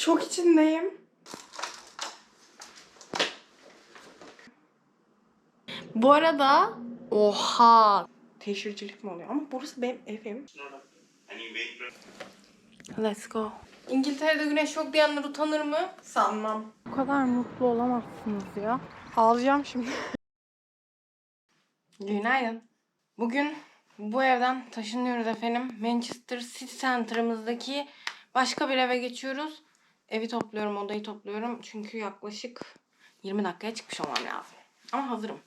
Şok içindeyim. Bu arada oha teşhircilik mi oluyor? Ama burası benim evim. Let's go. İngiltere'de güneş yok diyenler utanır mı? Sanmam. Bu kadar mutlu olamazsınız ya. Ağlayacağım şimdi. Günaydın. Bugün bu evden taşınıyoruz efendim. Manchester City Center'ımızdaki başka bir eve geçiyoruz. Evi topluyorum, odayı topluyorum. Çünkü yaklaşık 20 dakikaya çıkmış olmam lazım. Ama hazırım.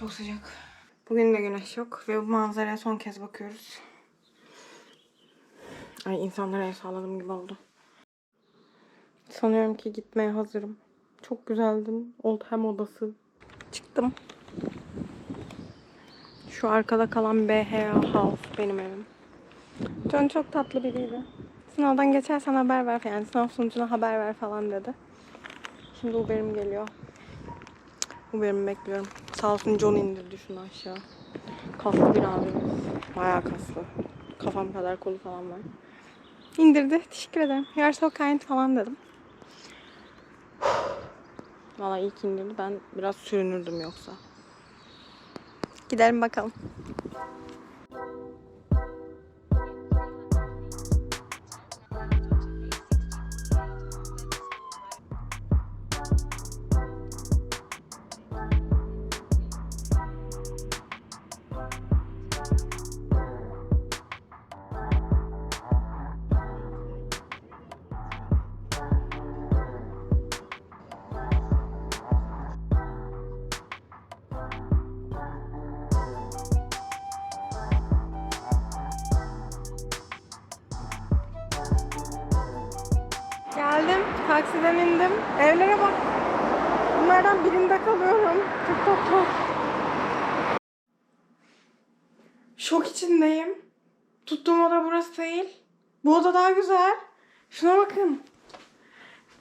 Çok sıcak. Bugün de güneş yok ve bu manzaraya son kez bakıyoruz. Ay insanlara el salladım gibi oldu. Sanıyorum ki gitmeye hazırım. Çok güzeldim. Oldham odası. Çıktım. Şu arkada kalan BHA House benim evim. John çok tatlı biriydi. Sınavdan geçersen haber ver yani sınav sonucuna haber ver falan dedi. Şimdi Uber'im geliyor. Uber'imi bekliyorum. Sağ olsun John indirdi şunu aşağı. Kaslı bir abimiz. Bayağı kaslı. Kafam kadar kolu falan var. İndirdi. Teşekkür ederim. You are so kind falan dedim. Valla ilk indirdi. Ben biraz sürünürdüm yoksa. Gidelim bakalım. Taksiden indim. Evlere bak. Bunlardan birinde kalıyorum. Çok tatlı. Şok içindeyim. Tuttuğum oda burası değil. Bu oda daha güzel. Şuna bakın.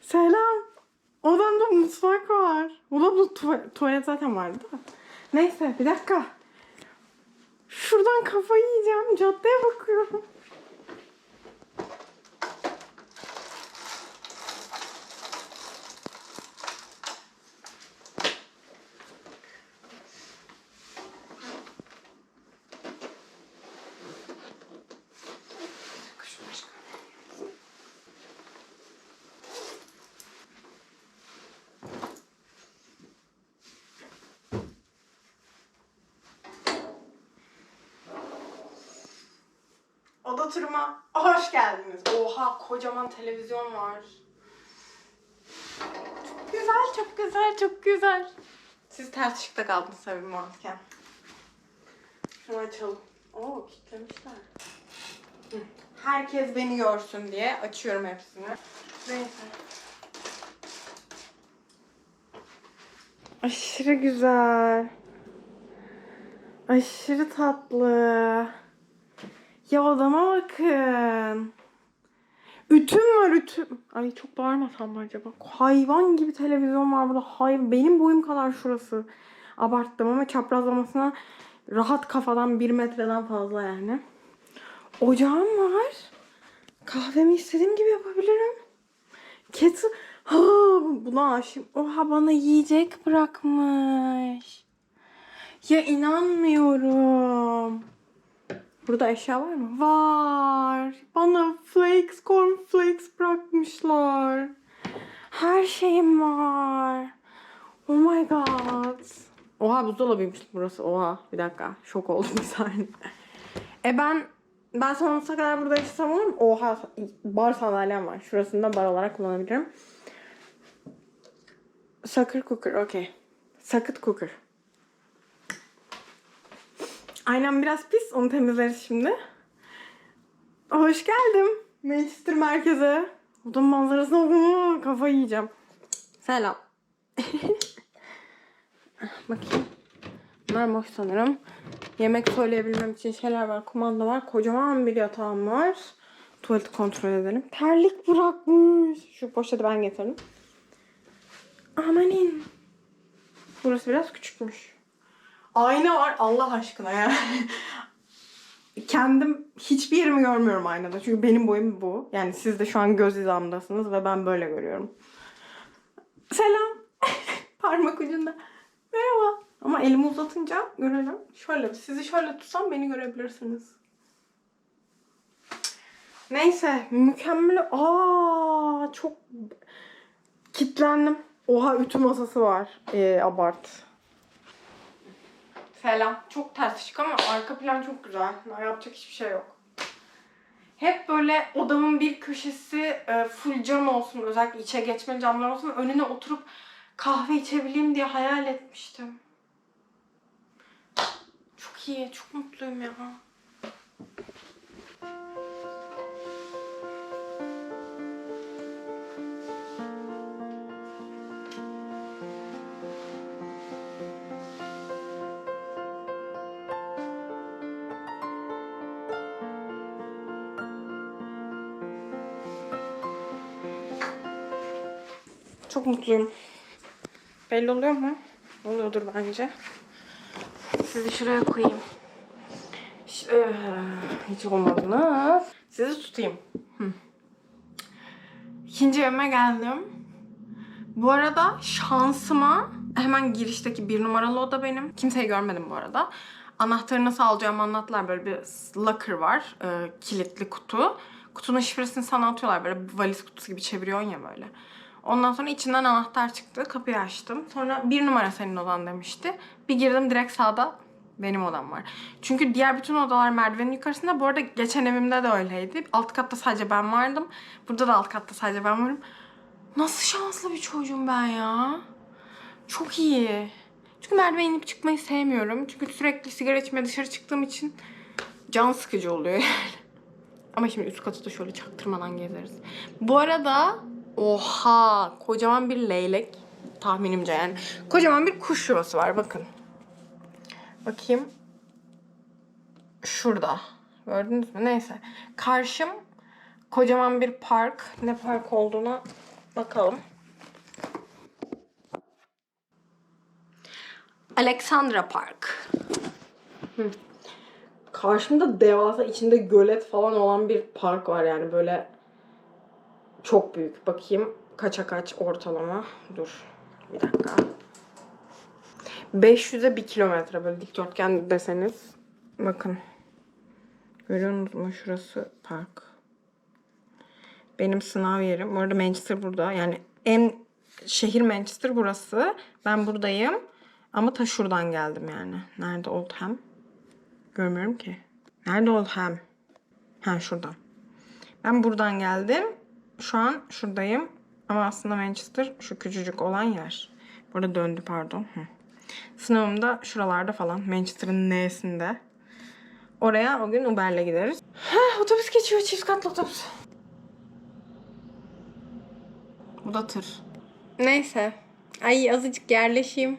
Selam. Odamda mutfak var. Odamda tuva- tuvalet zaten vardı da. Neyse bir dakika. Şuradan kafayı yiyeceğim. Caddeye bakıyorum. Oda turuma hoş geldiniz. Oha kocaman televizyon var. Çok güzel, çok güzel, çok güzel. Siz ters ışıkta kaldınız tabii mantıken. Şunu açalım. Oo kilitlemişler. Herkes beni görsün diye açıyorum hepsini. Neyse. Aşırı güzel. Aşırı tatlı. Ya odama bakın. Ütüm var ütüm. Ay çok bağırmasam mı acaba? Hayvan gibi televizyon var burada. Hay benim boyum kadar şurası. Abarttım ama çaprazlamasına rahat kafadan bir metreden fazla yani. Ocağım var. Kahvemi istediğim gibi yapabilirim. Kettle. Ha, buna aşığım. Oha bana yiyecek bırakmış. Ya inanmıyorum. Burada eşya var mı? Var. Bana flakes, cornflakes bırakmışlar. Her şeyim var. Oh my god. Oha buzdolabıymış burası. Oha bir dakika. Şok oldum bir saniye. E ben ben sonsuza kadar burada yaşasam olur mu? Oha bar sandalyem var. Şurasını da bar olarak kullanabilirim. Sakır cooker okey. Sakıt cooker. Aynen biraz pis. Onu temizleriz şimdi. Hoş geldim. Manchester merkeze. Odanın manzarasına. Kafayı yiyeceğim. Selam. Bakayım. Bunlar boş sanırım. Yemek söyleyebilmem için şeyler var. Kumanda var. Kocaman bir yatağım var. Tuvaleti kontrol edelim. Terlik bırakmış. Şu poşeti ben getirdim. Amanin. Burası biraz küçükmüş. Ayna var Allah aşkına ya. Kendim hiçbir yerimi görmüyorum aynada. Çünkü benim boyum bu. Yani siz de şu an göz hizamdasınız ve ben böyle görüyorum. Selam. Parmak ucunda. Merhaba. Ama elimi uzatınca görelim. Şöyle sizi şöyle tutsam beni görebilirsiniz. Neyse mükemmel. Aa çok kitlendim. Oha ütü masası var. Ee, abart. Selam. Çok ters ışık ama arka plan çok güzel. Yapacak hiçbir şey yok. Hep böyle odamın bir köşesi e, full cam olsun. Özellikle içe geçme camlar olsun. Önüne oturup kahve içebileyim diye hayal etmiştim. Çok iyi. Çok mutluyum ya. Çok mutluyum. Belli oluyor mu? Oluyordur bence. Sizi şuraya koyayım. Eee, hiç olmadınız. Sizi tutayım. Hı. İkinci evime geldim. Bu arada şansıma hemen girişteki bir numaralı oda benim. Kimseyi görmedim bu arada. Anahtarı nasıl alacağımı anlattılar. Böyle bir locker var. e, kilitli kutu. Kutunun şifresini sana atıyorlar. Böyle valiz kutusu gibi çeviriyorsun ya böyle. Ondan sonra içinden anahtar çıktı. Kapıyı açtım. Sonra bir numara senin odan demişti. Bir girdim direkt sağda benim odam var. Çünkü diğer bütün odalar merdivenin yukarısında. Bu arada geçen evimde de öyleydi. Alt katta sadece ben vardım. Burada da alt katta sadece ben varım. Nasıl şanslı bir çocuğum ben ya. Çok iyi. Çünkü merdiven inip çıkmayı sevmiyorum. Çünkü sürekli sigara içmeye dışarı çıktığım için can sıkıcı oluyor yani. Ama şimdi üst katı da şöyle çaktırmadan gezeriz. Bu arada oha kocaman bir leylek tahminimce yani. Kocaman bir kuş yuvası var bakın. Bakayım. Şurada. Gördünüz mü? Neyse. Karşım kocaman bir park. Ne park olduğuna bakalım. Alexandra Park. Karşımda devasa içinde gölet falan olan bir park var yani böyle çok büyük. Bakayım kaça kaç ortalama. Dur bir dakika. 500'e 1 kilometre böyle dikdörtgen deseniz. Bakın. Görüyor musunuz? Şurası park. Benim sınav yerim. Bu arada Manchester burada. Yani en şehir Manchester burası. Ben buradayım. Ama ta şuradan geldim yani. Nerede Oldham? Görmüyorum ki. Nerede Oldham? Ha şuradan. Ben buradan geldim. Şu an şuradayım. Ama aslında Manchester şu küçücük olan yer. Burada döndü pardon. Hı. Sınavım da şuralarda falan. Manchester'ın N'sinde. Oraya o gün Uber'le gideriz. Heh, otobüs geçiyor. Çift katlı otobüs. Bu da tır. Neyse. Ay azıcık yerleşeyim.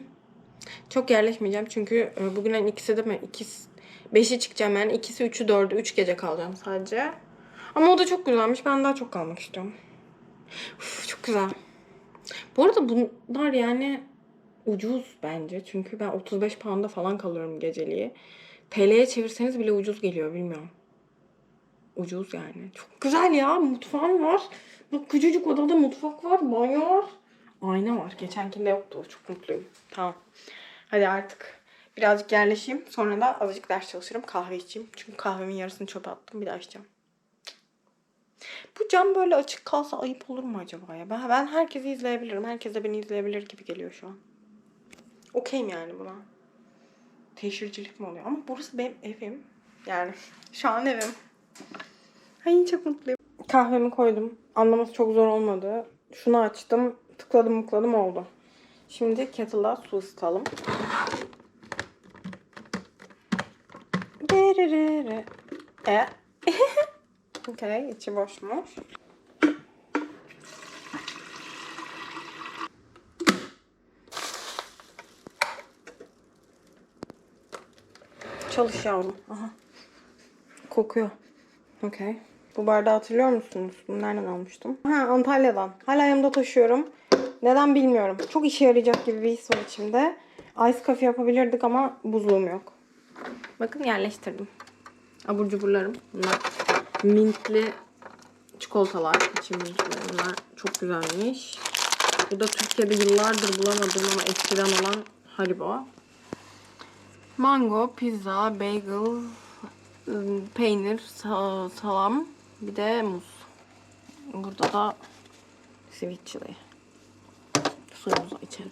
Çok yerleşmeyeceğim çünkü e, bugünün ikisi de mi? İkisi, beşi çıkacağım yani. ikisi, üçü, dördü. Üç gece kalacağım sadece. Ama o da çok güzelmiş. Ben daha çok kalmak istiyorum. Uf, çok güzel. Bu arada bunlar yani ucuz bence. Çünkü ben 35 pound'a falan kalıyorum geceliği. TL'ye çevirseniz bile ucuz geliyor bilmiyorum. Ucuz yani. Çok güzel ya. Mutfağım var. Bak küçücük odada mutfak var. Banyo var. Ayna var. Geçenkinde yoktu. Çok mutluyum. Tamam. Hadi artık birazcık yerleşeyim. Sonra da azıcık ders çalışırım. Kahve içeyim. Çünkü kahvemin yarısını çöpe attım. Bir daha içeceğim. Bu cam böyle açık kalsa ayıp olur mu acaba ya? Ben, ben herkesi izleyebilirim. Herkes de beni izleyebilir gibi geliyor şu an. Okeyim yani buna. Teşhircilik mi oluyor? Ama burası benim evim. Yani şu an evim. Ay çok mutluyum. Kahvemi koydum. Anlaması çok zor olmadı. Şunu açtım. Tıkladım mıkladım oldu. Şimdi kettle'a su ısıtalım. E. Okey, içi boşmuş. Çalış yavrum. Aha. Kokuyor. Okey. Bu bardağı hatırlıyor musunuz? Bunu nereden almıştım? Ha Antalya'dan. Hala yanımda taşıyorum. Neden bilmiyorum. Çok işe yarayacak gibi bir his var içimde. Ice coffee yapabilirdik ama buzluğum yok. Bakın yerleştirdim. Abur cuburlarım. Bunlar mintli çikolatalar. içimizde. Bunlar çok güzelmiş. Bu da Türkiye'de yıllardır bulamadığım ama eskiden olan Haribo. Mango, pizza, bagel, ım, peynir, sa- salam, bir de muz. Burada da sweet chili. Suyumuzu içelim.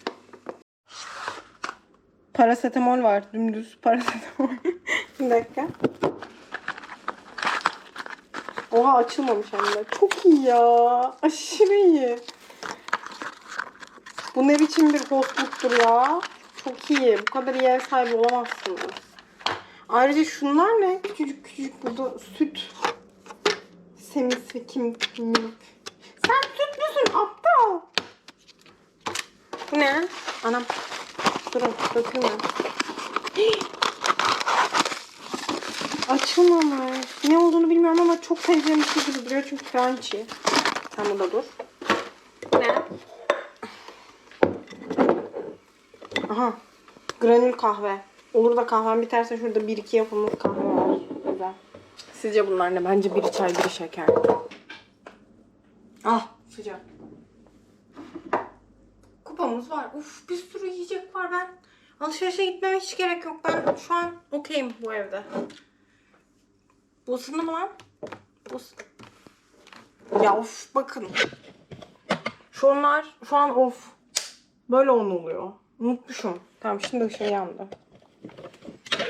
Parasetamol var. Dümdüz parasetamol. bir dakika. Oha açılmamış hem de. Çok iyi ya. Aşırı iyi. Bu ne biçim bir hostluktur ya. Çok iyi. Bu kadar iyi ev sahibi olamazsınız. Ayrıca şunlar ne? Küçücük küçücük burada süt. Semis ve kim milk. Sen süt müsün aptal? Bu ne? Anam. Durun dökülme. Açılmamış. Ne olduğunu bilmiyorum ama çok sevdiğim bir şey gibi duruyor çünkü crunchy. Sen burada dur. Ne? Aha. Granül kahve. Olur da kahvem biterse şurada bir iki yapılmış kahve var. Güzel. Sizce bunlar ne? Bence biri çay, biri şeker. Ah sıcak. Kupamız var. Uf bir sürü yiyecek var ben. Alışverişe gitmeme hiç gerek yok. Ben şu an okeyim bu evde. Bu ısındı mı lan? Bu Ya of bakın. Şunlar şu an of. Böyle on oluyor. Unutmuşum. Tamam şimdi ışığı yandı.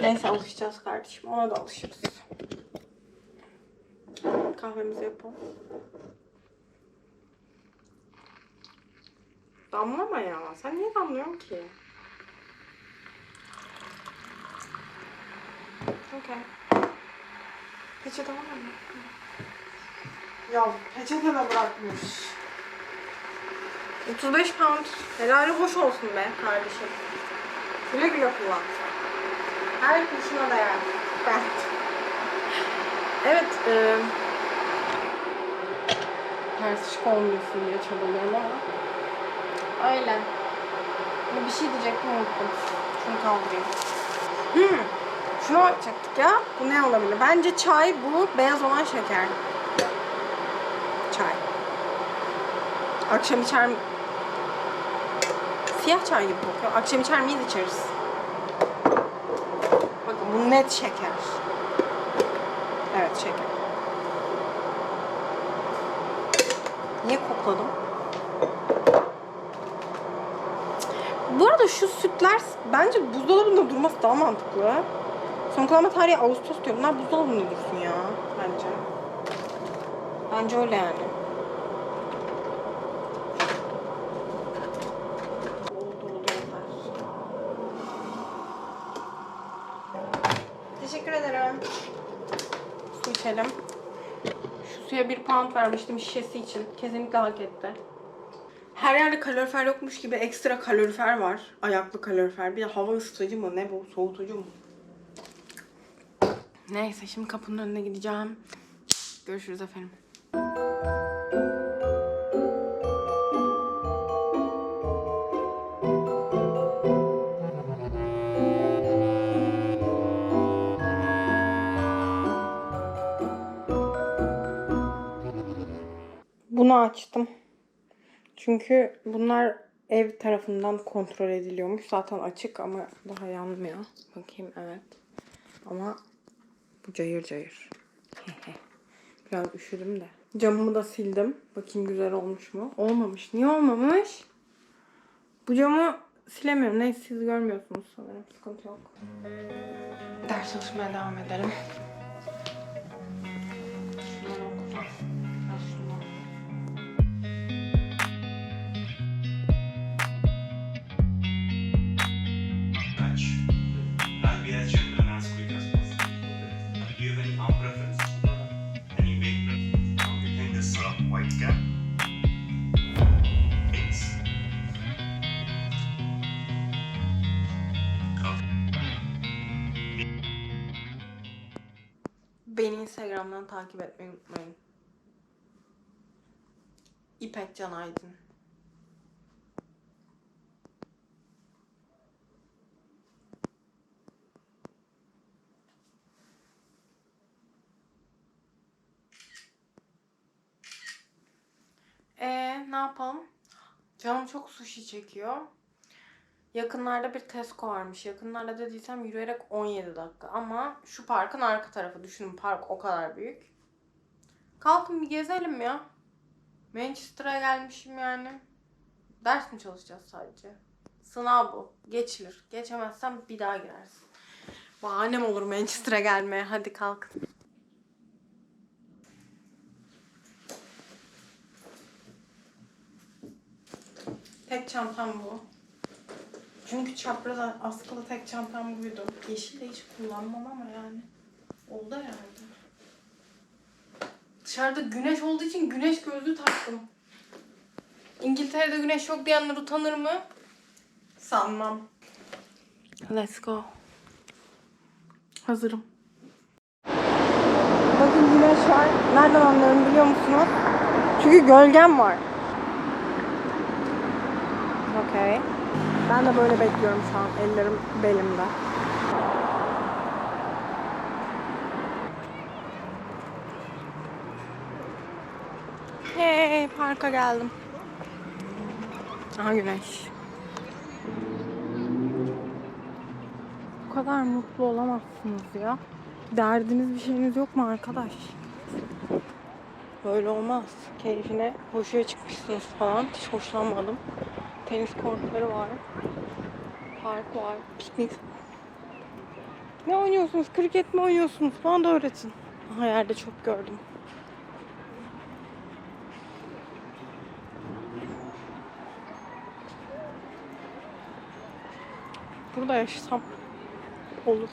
Neyse alışacağız kardeşim. Ona da alışırız. Kahvemizi yapalım. Damlama ya. Sen niye damlıyorsun ki? Okey. Peçete var mı? Ya peçete de bırakmış. 35 pound. Helali hoş olsun be kardeşim. Güle güle kullan. Her kurşuna değer. Ben. Evet. E, ters ışık olmuyorsun diye çabalıyorum ama. Öyle. Bir şey diyecektim unuttum. Şunu kaldırayım. Hmm. Şuna bakacaktık ya. Bu ne olabilir? Bence çay bu. Beyaz olan şeker. Çay. Akşam içer mi? Siyah çay gibi kokuyor. Akşam içer miyiz içeriz. Bakın bu net şeker. Evet şeker. Niye kokladım? Bu arada şu sütler bence buzdolabında durması daha mantıklı. Son kullanma tarihi Ağustos diyor. Bunlar buzdolabında dursun ya bence. Bence öyle yani. Teşekkür ederim. Su içelim. Şu suya bir pound vermiştim şişesi için. Kesinlikle hak etti. Her yerde kalorifer yokmuş gibi ekstra kalorifer var. Ayaklı kalorifer. Bir de hava ısıtıcı mı ne bu? Soğutucu mu? Neyse şimdi kapının önüne gideceğim. Görüşürüz efendim. Bunu açtım. Çünkü bunlar ev tarafından kontrol ediliyormuş. Zaten açık ama daha yanmıyor. Bakayım evet. Ama cayır cayır. Biraz üşüdüm de. Camımı da sildim. Bakayım güzel olmuş mu? Olmamış. Niye olmamış? Bu camı silemiyorum. Neyse siz görmüyorsunuz sanırım. Sıkıntı yok. Ders çalışmaya devam edelim. Instagram'dan takip etmeyi unutmayın. İpek Can Aydın. Ee, ne yapalım? Canım çok sushi çekiyor. Yakınlarda bir Tesco varmış. Yakınlarda dediysem yürüyerek 17 dakika. Ama şu parkın arka tarafı. Düşünün park o kadar büyük. Kalkın bir gezelim ya. Manchester'a gelmişim yani. Ders mi çalışacağız sadece? Sınav bu. Geçilir. Geçemezsen bir daha girersin. Bahanem olur Manchester'a gelmeye. Hadi kalkın. Tek çantam bu. Çünkü çapraz askılı tek çantam buydu. Yeşil de hiç kullanmam ama yani. Oldu herhalde. Dışarıda güneş olduğu için güneş gözlüğü taktım. İngiltere'de güneş yok diyenler utanır mı? Sanmam. Let's go. Hazırım. Bakın güneş var. Nereden anlıyorum biliyor musunuz? Çünkü gölgem var. Okey. Ben de böyle bekliyorum şu an. Ellerim belimde. Hey, parka geldim. Aha güneş. Bu kadar mutlu olamazsınız ya. Derdiniz bir şeyiniz yok mu arkadaş? Böyle olmaz. Keyfine koşuya çıkmışsınız falan. Hiç hoşlanmadım. Tenis kortları var. Park var. Piknik. Ne oynuyorsunuz? Kriket mi oynuyorsunuz? Bana da öğretin. Aha yerde çok gördüm. Burada yaşasam olur.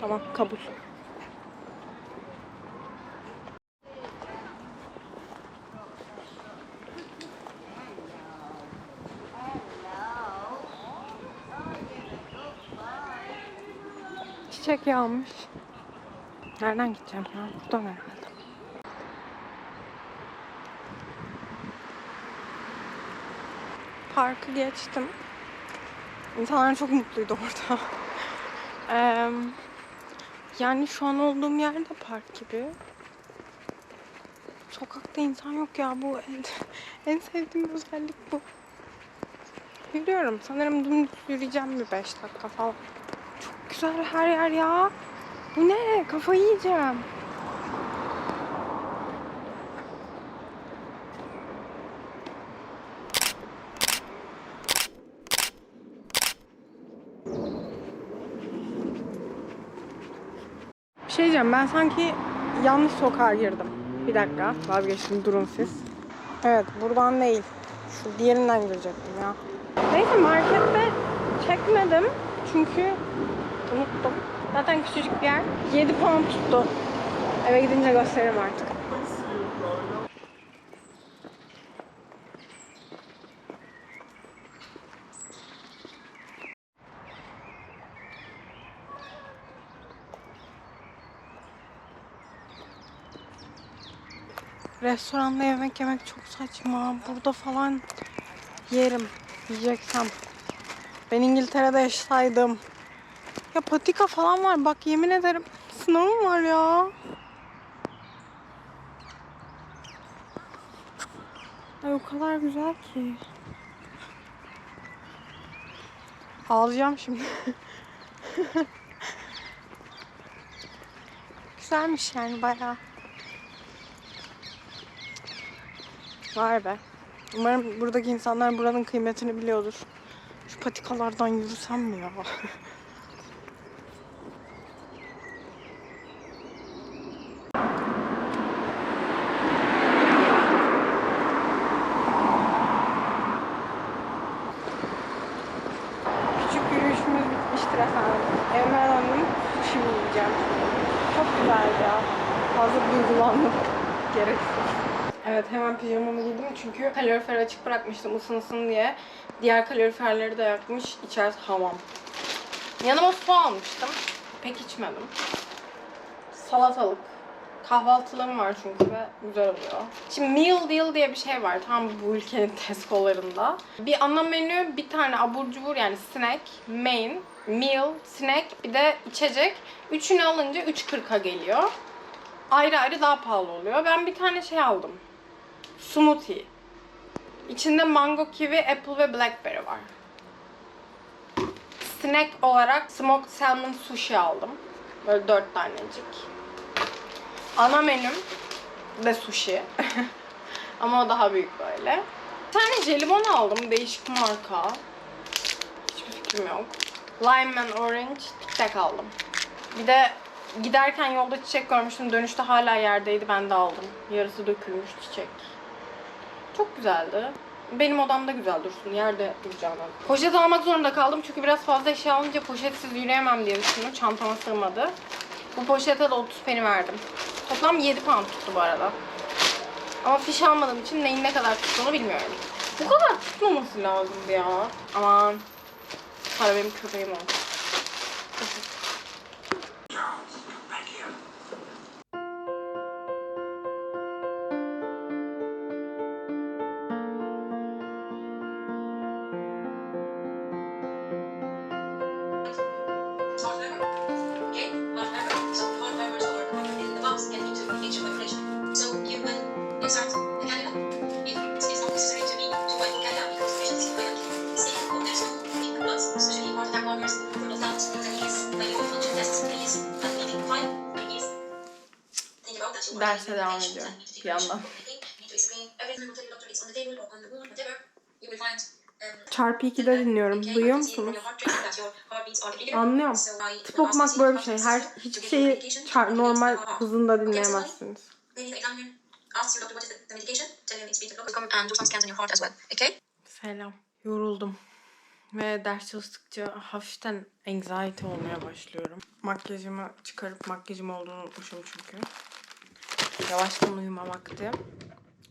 Tamam kabul. Yağmış. Nereden gideceğim ya? Buradan herhalde. Parkı geçtim. İnsanlar çok mutluydu orada. Yani şu an olduğum yerde park gibi. Sokakta insan yok ya bu en, en sevdiğim özellik bu. Yürüyorum. Sanırım dümdüz yürüyeceğim bir 5 dakika falan. Güzel her yer ya. Bu ne? Kafayı yiyeceğim. Bir şey diyeceğim ben sanki yanlış sokağa girdim. Bir dakika vazgeçtim durun siz. Evet buradan değil. Şu diğerinden girecektim ya. Neyse markette çekmedim. Çünkü unuttum. Zaten küçücük bir yer. 7 pound tuttu. Eve gidince gösteririm artık. Restoranda yemek yemek çok saçma. Burada falan yerim. Yiyeceksem. Ben İngiltere'de yaşasaydım. Ya patika falan var. Bak yemin ederim sınavım var ya. Ay o kadar güzel ki. Ağlayacağım şimdi. Güzelmiş yani bayağı. Vay be. Umarım buradaki insanlar buranın kıymetini biliyordur. Şu patikalardan yürüsem mi ya? Küçük yürüyüşümüz bitmiştir efendim. Evime döndüm. Sushi yiyeceğim. Çok güzeldi ya. Fazla duygulandım. Gereksiz. Evet hemen pijamamı giydim çünkü kaloriferi açık bırakmıştım ısınsın diye. Diğer kaloriferleri de yakmış. İçerisi hamam. Yanıma su almıştım. Pek içmedim. Salatalık. Kahvaltılığım var çünkü ve güzel oluyor. Şimdi meal deal diye bir şey var tam bu ülkenin Tesco'larında. Bir ana menü, bir tane abur cubur yani snack, main, meal, snack bir de içecek. Üçünü alınca 3.40'a geliyor. Ayrı ayrı daha pahalı oluyor. Ben bir tane şey aldım. Smoothie. İçinde mango, kiwi, apple ve blackberry var. Snack olarak smoked salmon sushi aldım. Böyle dört tanecik. Ana menüm de sushi. Ama o daha büyük böyle. Bir tane jelibon aldım. Değişik marka. Hiçbir fikrim yok. Lime and Orange Tic Tac aldım. Bir de giderken yolda çiçek görmüştüm. Dönüşte hala yerdeydi. Ben de aldım. Yarısı dökülmüş çiçek. Çok güzeldi. Benim odamda güzel dursun. Yerde duracağına. Poşet almak zorunda kaldım. Çünkü biraz fazla eşya alınca poşetsiz yürüyemem diye düşündüm. Çantama sığmadı. Bu poşete de 30 peni verdim. Toplam 7 pound tuttu bu arada. Ama fiş almadığım için neyin ne kadar tuttuğunu bilmiyorum. Bu kadar tutmaması lazımdı ya. Aman. Para benim köpeğim oldu. Your doctor what is the, the medication, tell him it's beta blocker, come and do some scans on your heart as well. Okay? Selam. Yoruldum. Ve ders çalıştıkça hafiften anxiety olmaya başlıyorum. Makyajımı çıkarıp makyajım olduğunu unutmuşum çünkü. Yavaştan uyuma vakti.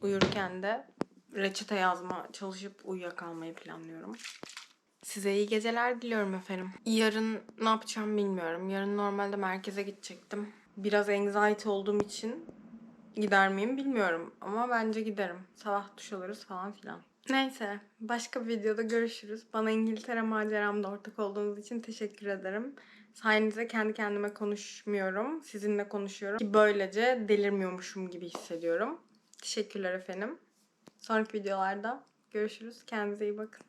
Uyurken de reçete yazma çalışıp uyuyakalmayı planlıyorum. Size iyi geceler diliyorum efendim. Yarın ne yapacağım bilmiyorum. Yarın normalde merkeze gidecektim. Biraz anxiety olduğum için gider miyim bilmiyorum. Ama bence giderim. Sabah duş alırız falan filan. Neyse. Başka bir videoda görüşürüz. Bana İngiltere maceramda ortak olduğunuz için teşekkür ederim. Sayenizde kendi kendime konuşmuyorum. Sizinle konuşuyorum. Ki böylece delirmiyormuşum gibi hissediyorum. Teşekkürler efendim. Sonraki videolarda görüşürüz. Kendinize iyi bakın.